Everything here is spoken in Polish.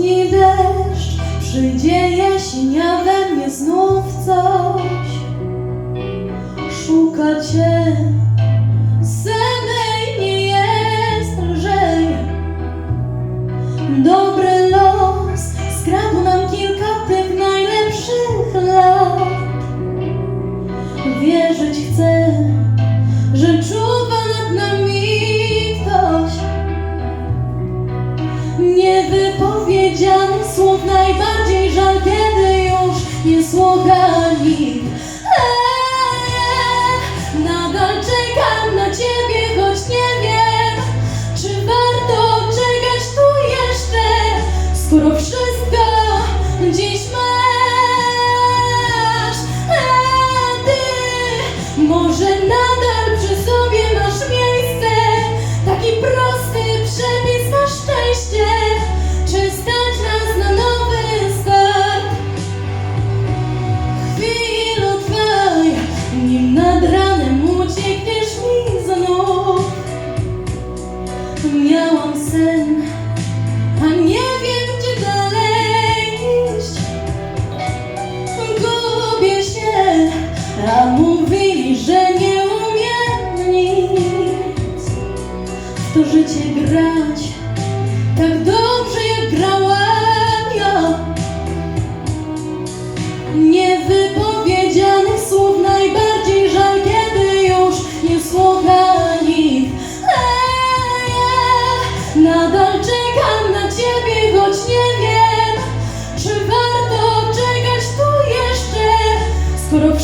dni deszcz, przyjdzie jesienia we mnie znów coś. Szuka Cię, samej nie jest lżej. Dobry los skradł nam kilka tych najlepszych lat. Wierzyć chcę. Niewypowiedzianych słów najbardziej żal, kiedy już nie słucha sen, a nie wiem gdzie dalej iść. Gubię się, a mówili, że nie umiem nic. W to życie grać tak dobrze jak grałam nadal czekam na ciebie, choć nie wiem, czy warto czekać tu jeszcze, skoro